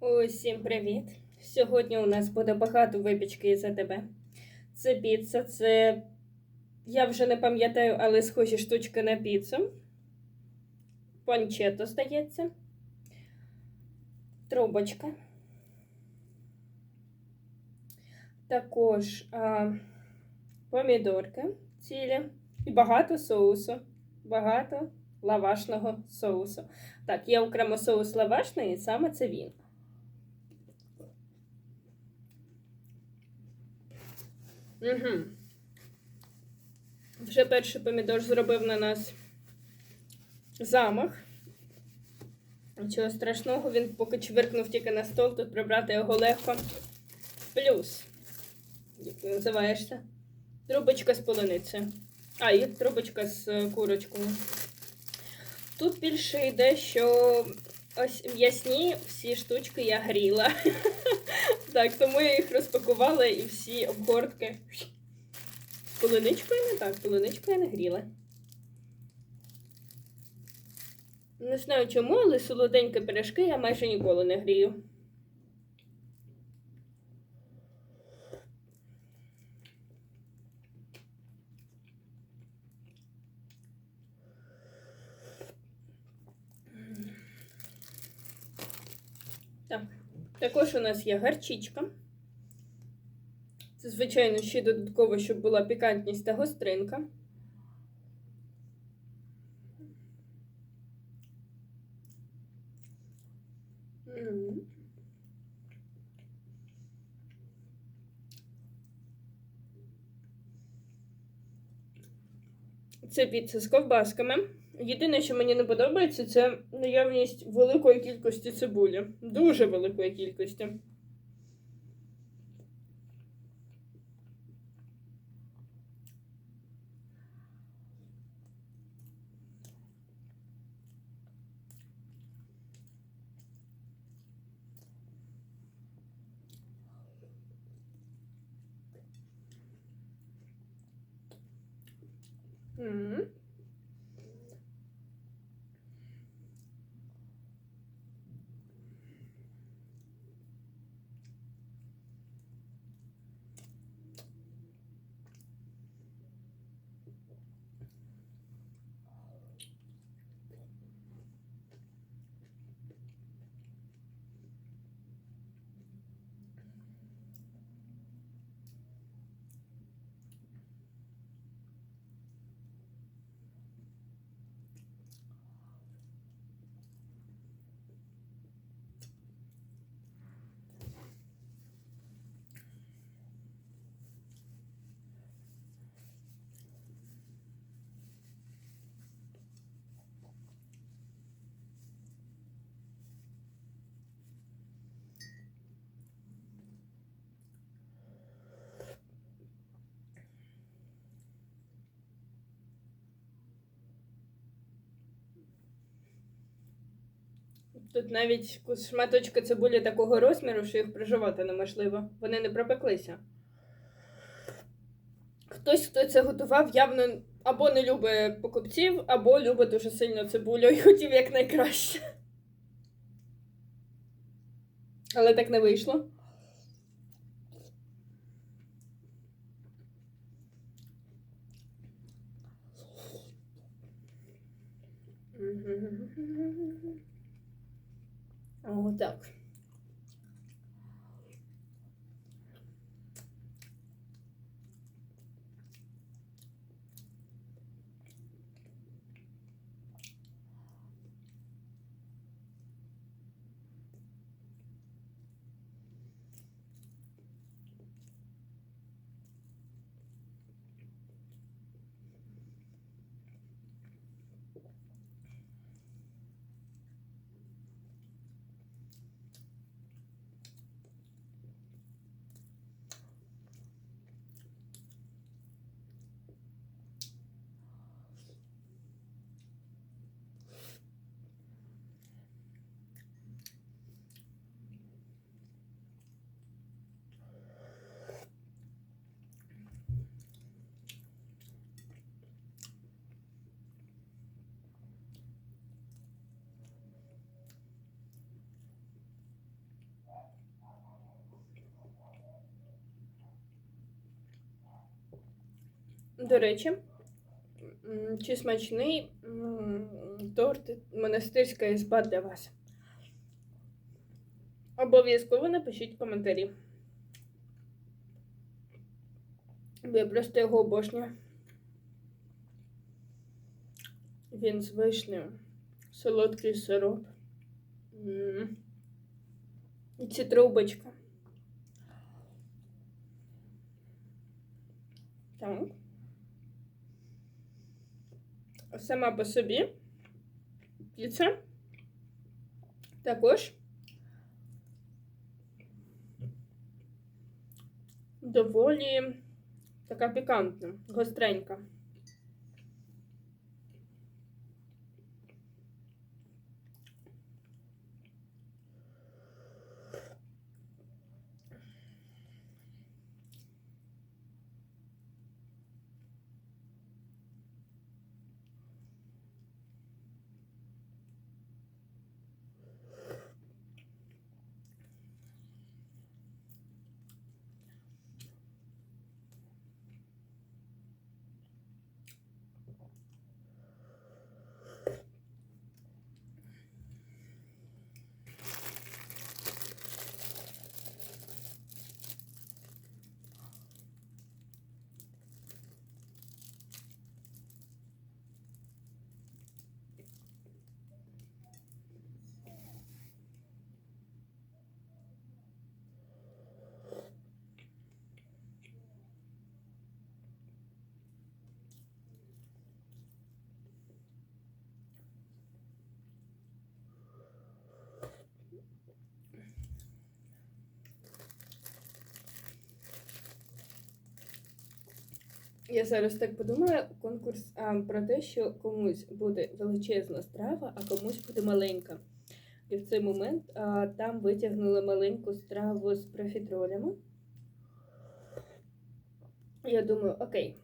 Усім привіт! Сьогодні у нас буде багато випічки із АТБ. Це піца, це я вже не пам'ятаю, але схожі штучки на піцу. Панчето, здається. Трубочка. Також а, помідорки цілі і багато соусу. Багато лавашного соусу. Так, є окремо соус лавашний, і саме це він. Угу. Вже перший помідор зробив на нас замах. Нічого страшного, він поки чвиркнув тільки на стол, тут прибрати його легко. Плюс, як ти називаєшся? Трубочка з полуницею. А, і трубочка з е, курочкою. Тут більше йде, що ось м'ясні всі штучки я гріла. Так, тому я їх розпакувала і всі обгортки. Полуничкою не так, полуничкою не гріла. Не знаю чому, але солоденькі пиріжки я майже ніколи не грію. Так, також у нас є гарчичка. Це, звичайно, ще додатково, щоб була пікантність та гостринка. Це піца з ковбасками. Єдине, що мені не подобається, це наявність великої кількості цибулі. Дуже великої кількості. М. Тут навіть шматочки цибулі такого розміру, що їх проживати неможливо. Вони не пропеклися. Хтось, хто це готував, явно або не любить покупців, або любить дуже сильно цибулю і хотів якнайкраще. Але так не вийшло. О, До речі, чи смачний торт монастирська ізба для вас? Обов'язково напишіть коментарі. Я просто його обожнюю. Він з вишнею, солодкий сироп. І ці трубочка. Так. Сама по собі піца також доволі така пікантна, гостренька. Я зараз так подумала, конкурс а, про те, що комусь буде величезна страва, а комусь буде маленька. І в цей момент а, там витягнули маленьку страву з профітролями. Я думаю, окей,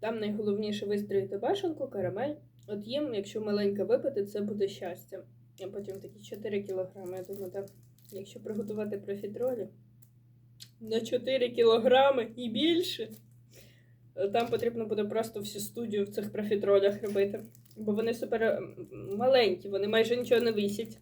там найголовніше вистроїти башенку, карамель. От їм, якщо маленька випити, це буде щастя. А потім такі 4 кілограми. Я думаю, так, якщо приготувати профітролі на 4 кілограми і більше. Там потрібно буде просто всю студію в цих профітролях робити. Бо вони супер маленькі, вони майже нічого не висять.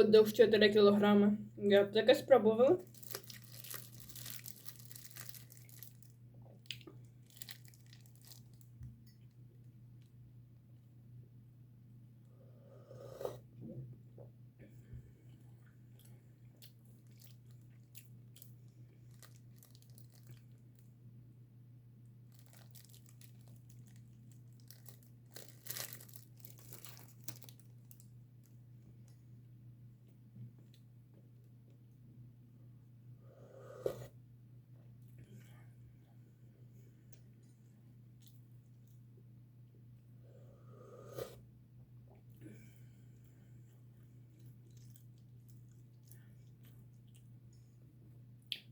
Хот-дог 4 кілограми. Я б таке спробувала.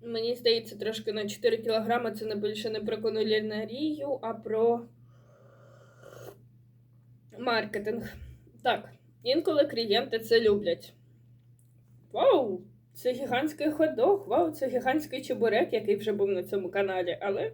Мені здається, трошки на 4 кілограми це не більше не про кулінарію, а про маркетинг. Так, інколи клієнти це люблять. Вау! Це гігантський хот-дог, вау, це гігантський чебурек, який вже був на цьому каналі, але.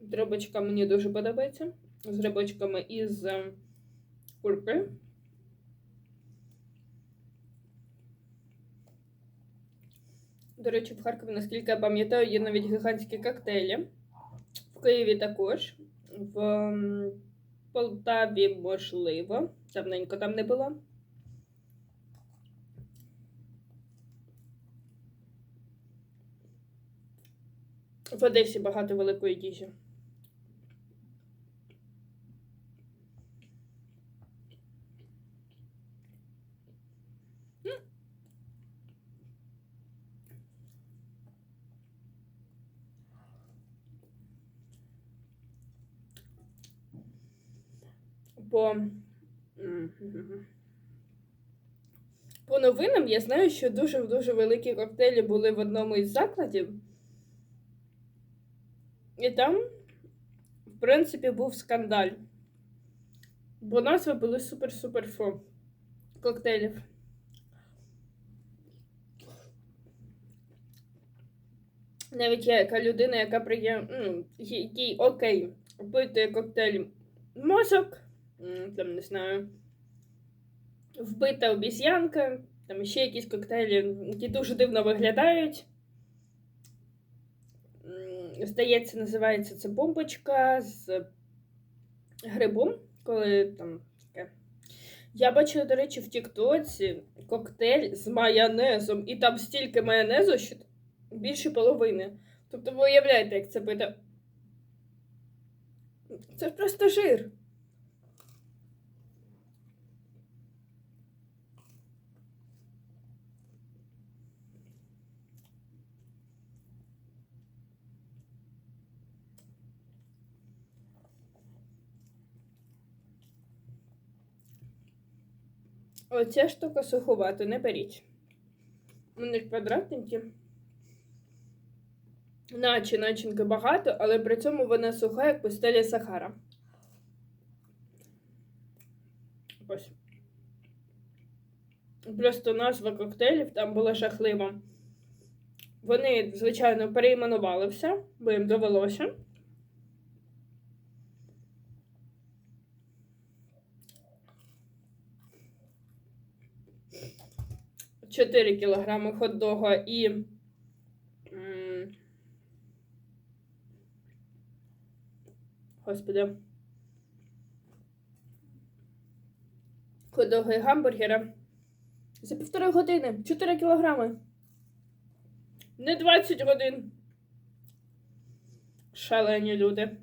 Дробочка мені дуже подобається. З грибочками із е, курки. До речі, в Харкові, наскільки я пам'ятаю, є навіть гігантські коктейлі. В Києві також. В Полтаві, можливо. Давненько там не було. В Одесі багато великої. М. По... По новинам я знаю, що дуже-дуже великі коктейлі були в одному із закладів. І там, в принципі, був скандаль. Бо назви були супер-супер фу коктейлів. Навіть я, яка людина, яка приє... ну, окей, пити коктейль мозок, там не знаю, вбита обіз'янка, там ще якісь коктейлі, які дуже дивно виглядають. Здається, називається це бомбочка з грибом, коли там таке. Я бачила, до речі, в Тіктоці коктейль з майонезом, і там стільки майонезу, що більше половини. Тобто ви уявляєте, як це буде. Це просто жир. Оця штука суховата, не беріть. Вони квадратненькі. Наче начинки багато, але при цьому вона суха, як пустеля Сахара. Ось. Просто назва коктейлів там була жахлива. Вони, звичайно, перейменували все, бо їм довелося. Чотири кілограми хот-дога і. Господи. Хот-дога і гамбургера. За півтори години. 4 кілограми. Не 20 годин. Шалені люди.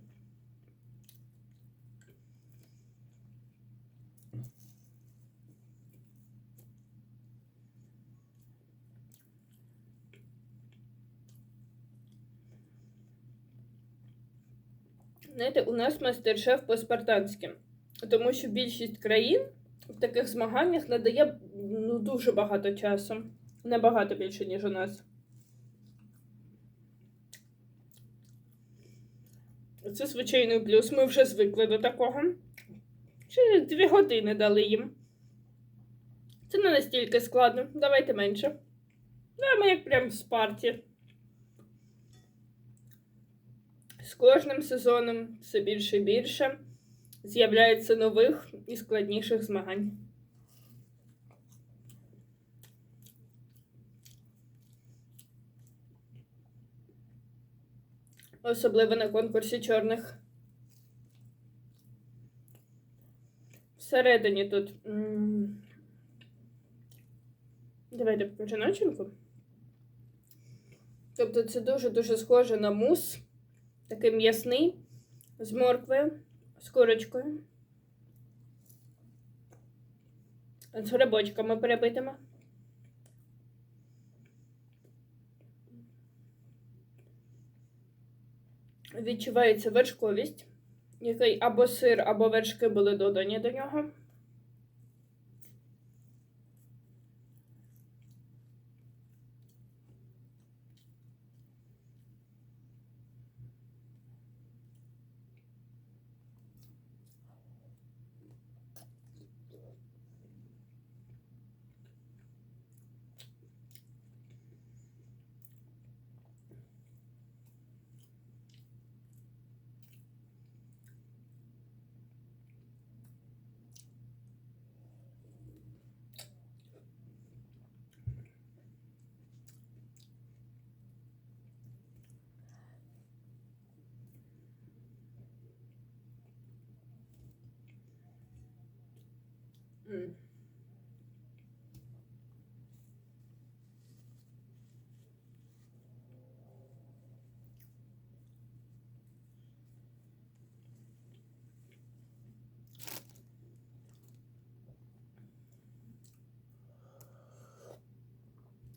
Знаєте, у нас мастер-шеф по-спартанськи. Тому що більшість країн в таких змаганнях надає ну, дуже багато часу. Набагато більше, ніж у нас. Це звичайний плюс. Ми вже звикли до такого. Ще дві години дали їм. Це не настільки складно. Давайте менше. Да, ми як прям в спарті. З кожним сезоном все більше і більше з'являється нових і складніших змагань. Особливо на конкурсі чорних. Всередині тут. Давайте покажу начинку. Тобто це дуже-дуже схоже на мус. Такий м'ясний з морквою, з курочкою. З грибочками перебитими. Відчувається вершковість, який або сир, або вершки були додані до нього.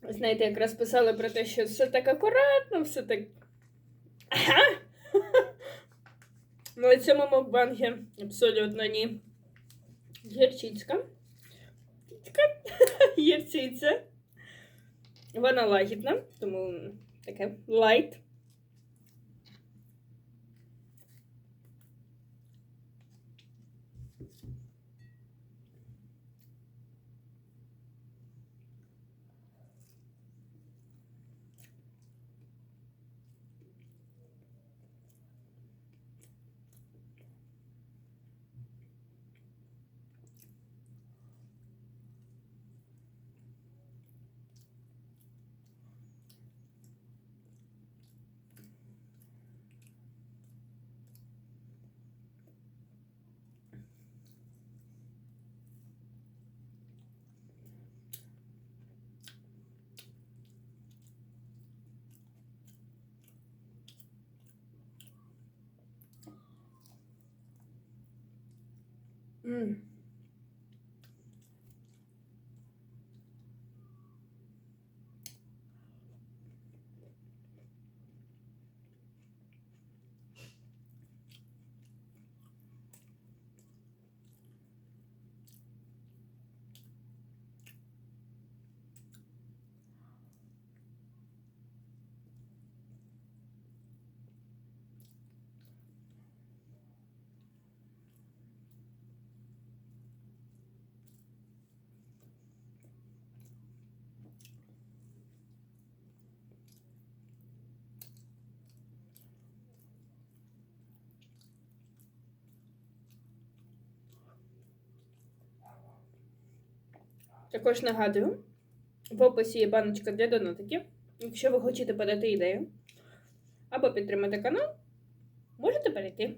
Знаєте, якраз писали про те, що все так акуратно, все так. Ага! Ну, цьому мукбангі абсолютно ні. Гірчицька. Гірчиця. Вона лагідна, тому таке лайт. Mm. Також нагадую, в описі є баночка для донатиків. Якщо ви хочете подати ідею або підтримати канал, можете перейти.